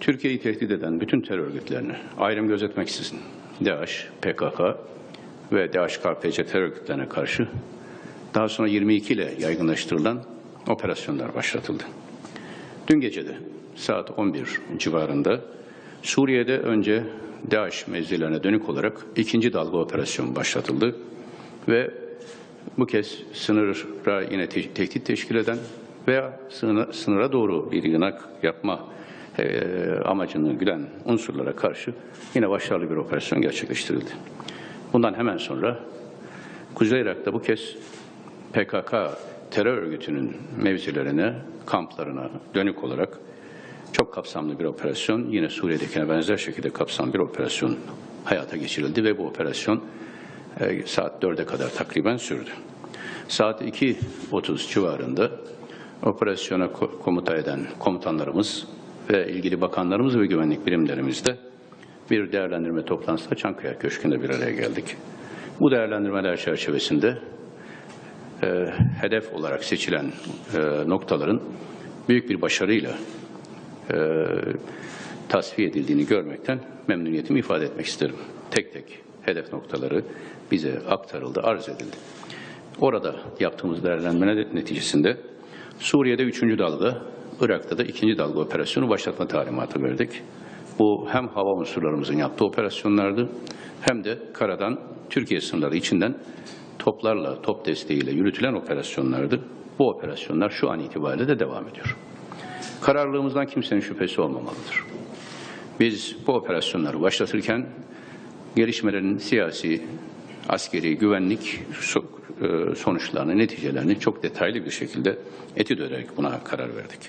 Türkiye'yi tehdit eden bütün terör örgütlerini ayrım gözetmeksizin DAEŞ, PKK ve DAEŞ-KPC terör örgütlerine karşı daha sonra 22 ile yaygınlaştırılan operasyonlar başlatıldı. Dün gece de saat 11 civarında Suriye'de önce DAEŞ mevzilerine dönük olarak ikinci dalga operasyon başlatıldı ve bu kez sınıra yine te- tehdit teşkil eden veya sınıra, sınıra doğru bir yınak yapma e, amacını güden unsurlara karşı yine başarılı bir operasyon gerçekleştirildi. Bundan hemen sonra Kuzey Irak'ta bu kez PKK terör örgütünün mevzilerine, kamplarına dönük olarak çok kapsamlı bir operasyon, yine Suriye'dekine benzer şekilde kapsamlı bir operasyon hayata geçirildi ve bu operasyon e, saat 4'e kadar takriben sürdü. Saat 2.30 civarında operasyona ko- komuta eden komutanlarımız ve ilgili bakanlarımız ve güvenlik birimlerimizde bir değerlendirme toplantısında Çankaya Köşkü'nde bir araya geldik. Bu değerlendirmeler çerçevesinde e, hedef olarak seçilen e, noktaların büyük bir başarıyla e, tasfiye edildiğini görmekten memnuniyetimi ifade etmek isterim. Tek tek hedef noktaları bize aktarıldı, arz edildi. Orada yaptığımız değerlendirme neticesinde Suriye'de üçüncü dalga, Irak'ta da ikinci dalga operasyonu başlatma talimatı verdik. Bu hem hava unsurlarımızın yaptığı operasyonlardı hem de karadan Türkiye sınırları içinden toplarla, top desteğiyle yürütülen operasyonlardı. Bu operasyonlar şu an itibariyle de devam ediyor. Kararlılığımızdan kimsenin şüphesi olmamalıdır. Biz bu operasyonları başlatırken gelişmelerin siyasi, askeri, güvenlik e, sonuçlarını, neticelerini çok detaylı bir şekilde etüt ederek buna karar verdik.